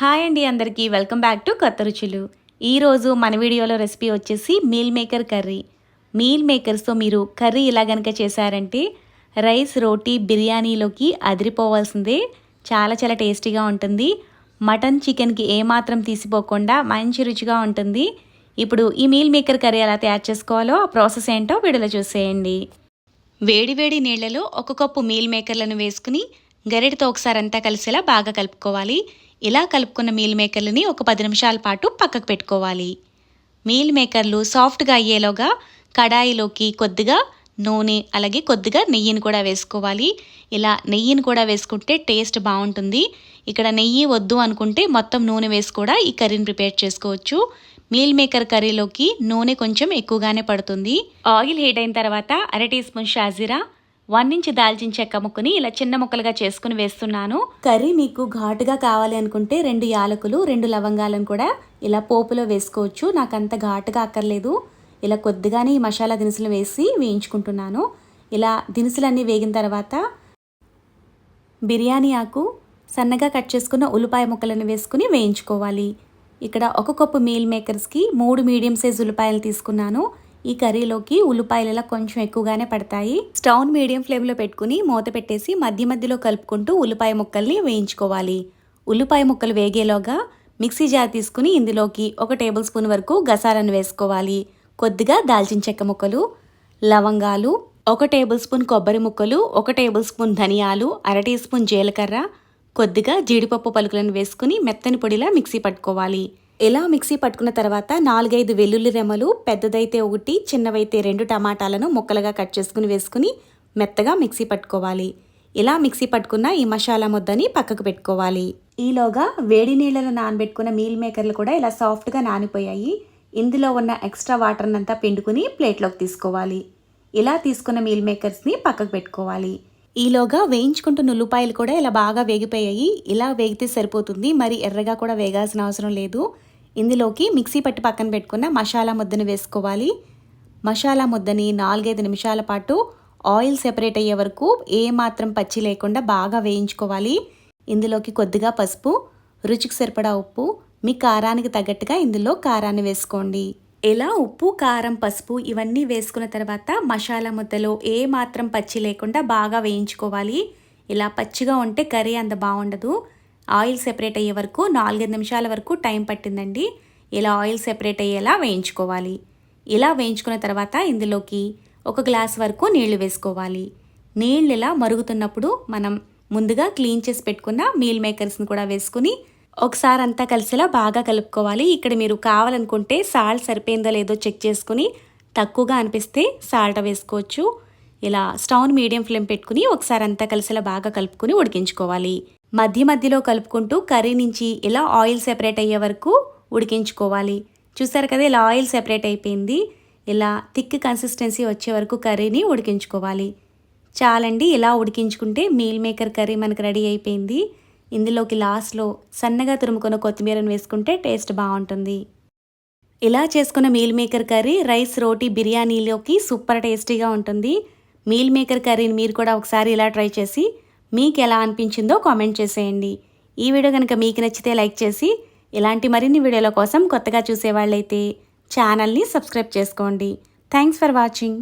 Hi అండి అందరికీ. Welcome back to కొత్త రుచులు. ఈరోజు మన వీడియోలో రెసిపీ వచ్చేసి మీల్ మేకర్ కర్రీ. మీల్ మేకర్స్తో మీరు కర్రీ ఇలా గనక చేశారంటే రైస్ రోటీ బిర్యానీలోకి అదిరిపోవాల్సిందే. చాలా చాలా టేస్టీగా ఉంటుంది. మటన్ చికెన్కి ఏమాత్రం తీసిపోకుండా మంచి రుచిగా ఉంటుంది. ఇప్పుడు ఈ మీల్ మేకర్ కర్రీ ఎలా తయారు చేసుకోవాలో ఆ ప్రాసెస్ ఏంటో వీడియోలో చూసేయండి. వేడివేడి నీళ్ళలో ఒక కప్పు మీల్ మేకర్లను వేసుకుని గరిటతో ఒకసారి అంతా కలిసేలా బాగా కలుపుకోవాలి. ఇలా కలుపుకున్న మీల్ మేకర్లని ఒక పది నిమిషాల పాటు పక్కకు పెట్టుకోవాలి. మీల్ మేకర్లు సాఫ్ట్గా అయ్యేలోగా కడాయిలోకి కొద్దిగా నూనె అలాగే కొద్దిగా నెయ్యిని కూడా వేసుకోవాలి. ఇలా నెయ్యిని కూడా వేసుకుంటే టేస్ట్ బాగుంటుంది. ఇక్కడ నెయ్యి వద్దు అనుకుంటే మొత్తం నూనె వేసి కూడా ఈ కర్రీని ప్రిపేర్ చేసుకోవచ్చు. మీల్ మేకర్ కర్రీలోకి నూనె కొంచెం ఎక్కువగానే పడుతుంది. ఆయిల్ హీట్ అయిన తర్వాత అర టీ స్పూన్ షాజీరా వన్ ఇంచ్ దాల్చిన చెక్క ముక్కని ఇలా చిన్న ముక్కలుగా చేసుకుని వేస్తున్నాను. కర్రీ మీకు ఘాటుగా కావాలి అనుకుంటే రెండు యాలకులు రెండు లవంగాలను కూడా ఇలా పోపులో వేసుకోవచ్చు. నాకు అంత ఘాటుగా అక్కర్లేదు. ఇలా కొద్దిగానే ఈ మసాలా దినుసులు వేసి వేయించుకుంటున్నాను. ఇలా దినుసులన్నీ వేగిన తర్వాత బిర్యానీ ఆకు సన్నగా కట్ చేసుకున్న ఉల్లిపాయ ముక్కలను వేసుకుని వేయించుకోవాలి. ఇక్కడ ఒక కప్పు మీల్ మేకర్స్కి మూడు మీడియం సైజ్ ఉల్లిపాయలు తీసుకున్నాను. ఈ కర్రీలోకి ఉల్లిపాయలు ఇలా కొంచెం ఎక్కువగానే పడతాయి. స్టవ్ మీడియం ఫ్లేమ్లో పెట్టుకుని మూత పెట్టేసి మధ్య మధ్యలో కలుపుకుంటూ ఉల్లిపాయ ముక్కల్ని వేయించుకోవాలి. ఉల్లిపాయ ముక్కలు వేగేలోగా మిక్సీ జార్ తీసుకుని ఇందులోకి ఒక టేబుల్ స్పూన్ వరకు గసాలను వేసుకోవాలి. కొద్దిగా దాల్చిన చెక్క ముక్కలు లవంగాలు ఒక టేబుల్ స్పూన్ కొబ్బరి ముక్కలు ఒక టేబుల్ స్పూన్ ధనియాలు అర టీ స్పూన్ జీలకర్ర కొద్దిగా జీడిపప్పు పలుకులను వేసుకుని మెత్తని పొడిలా మిక్సీ పట్టుకోవాలి. ఇలా మిక్సీ పట్టుకున్న తర్వాత నాలుగైదు వెల్లుల్లి రెమ్మలు పెద్దదైతే ఒకటి చిన్నవైతే రెండు టమాటాలను ముక్కలుగా కట్ చేసుకుని వేసుకుని మెత్తగా మిక్సీ పట్టుకోవాలి. ఇలా మిక్సీ పట్టుకున్న ఈ మసాలా ముద్దని పక్కకు పెట్టుకోవాలి. ఈలోగా వేడి నీళ్ళలో నానబెట్టుకున్న మీల్ మేకర్లు కూడా ఇలా సాఫ్ట్గా నానిపోయాయి. ఇందులో ఉన్న ఎక్స్ట్రా వాటర్ని అంతా పిండుకుని ప్లేట్లోకి తీసుకోవాలి. ఇలా తీసుకున్న మీల్ మేకర్స్ని పక్కకు పెట్టుకోవాలి. ఈలోగా వేయించుకుంటున్న ఉల్లిపాయలు కూడా ఇలా బాగా వేగిపోయాయి. ఇలా వేగితే సరిపోతుంది. మరి ఎర్రగా కూడా వేగాల్సిన అవసరం లేదు. ఇందులోకి మిక్సీ పట్టి పక్కన పెట్టుకున్న మసాలా ముద్దను వేసుకోవాలి. మసాలా ముద్దని నాలుగైదు నిమిషాల పాటు ఆయిల్ సెపరేట్ అయ్యే వరకు ఏ మాత్రం పచ్చి లేకుండా బాగా వేయించుకోవాలి. ఇందులోకి కొద్దిగా పసుపు రుచికి సరిపడా ఉప్పు మీ కారానికి తగ్గట్టుగా ఇందులో కారాన్ని వేసుకోండి. ఇలా ఉప్పు కారం పసుపు ఇవన్నీ వేసుకున్న తర్వాత మసాలా ముద్దలో ఏ మాత్రం పచ్చి లేకుండా బాగా వేయించుకోవాలి. ఇలా పచ్చిగా ఉంటే కర్రీ అంత బాగుండదు. ఆయిల్ సెపరేట్ అయ్యే వరకు నాలుగైదు నిమిషాల వరకు టైం పట్టిందండి. ఇలా ఆయిల్ సెపరేట్ అయ్యేలా వేయించుకోవాలి. ఇలా వేయించుకున్న తర్వాత ఇందులోకి ఒక గ్లాస్ వరకు నీళ్ళు వేసుకోవాలి. నీళ్ళు ఇలా మరుగుతున్నప్పుడు మనం ముందుగా క్లీన్ చేసి పెట్టుకున్న మీల్ మేకర్స్ని కూడా వేసుకుని ఒకసారి అంతా కలిసేలా బాగా కలుపుకోవాలి. ఇక్కడ మీరు కావాలనుకుంటే సాల్ట్ సరిపోయిందో లేదో చెక్ చేసుకుని తక్కువగా అనిపిస్తే సాల్ట్ వేసుకోవచ్చు. ఇలా స్టవ్ మీడియం ఫ్లేమ్ పెట్టుకుని ఒకసారి అంతా కలిసేలా బాగా కలుపుకుని ఉడికించుకోవాలి. మధ్య మధ్యలో కలుపుకుంటూ కర్రీ నుంచి ఇలా ఆయిల్ సెపరేట్ అయ్యే వరకు ఉడికించుకోవాలి. చూసారు కదా ఇలా ఆయిల్ సెపరేట్ అయిపోయింది. ఇలా థిక్ కన్సిస్టెన్సీ వచ్చే వరకు కర్రీని ఉడికించుకోవాలి. చాలండి ఇలా ఉడికించుకుంటే మీల్ మేకర్ కర్రీ మనకు రెడీ అయిపోయింది. ఇందులోకి లాస్ట్లో సన్నగా తురుముకున్న కొత్తిమీరను వేసుకుంటే టేస్ట్ బాగుంటుంది. ఇలా చేసుకున్న మీల్ మేకర్ కర్రీ రైస్ రోటీ బిర్యానీలోకి సూపర్ టేస్టీగా ఉంటుంది. మీల్ మేకర్ కర్రీని మీరు కూడా ఒకసారి ఇలా ట్రై చేసి మీకు ఎలా అనిపించిందో కామెంట్ చేసేయండి. ఈ వీడియో కనుక మీకు నచ్చితే లైక్ చేసి ఇలాంటి మరిన్ని వీడియోల కోసం కొత్తగా చూసేవాళ్ళైతే ఛానల్ని సబ్స్క్రైబ్ చేసుకోండి. Thanks for watching.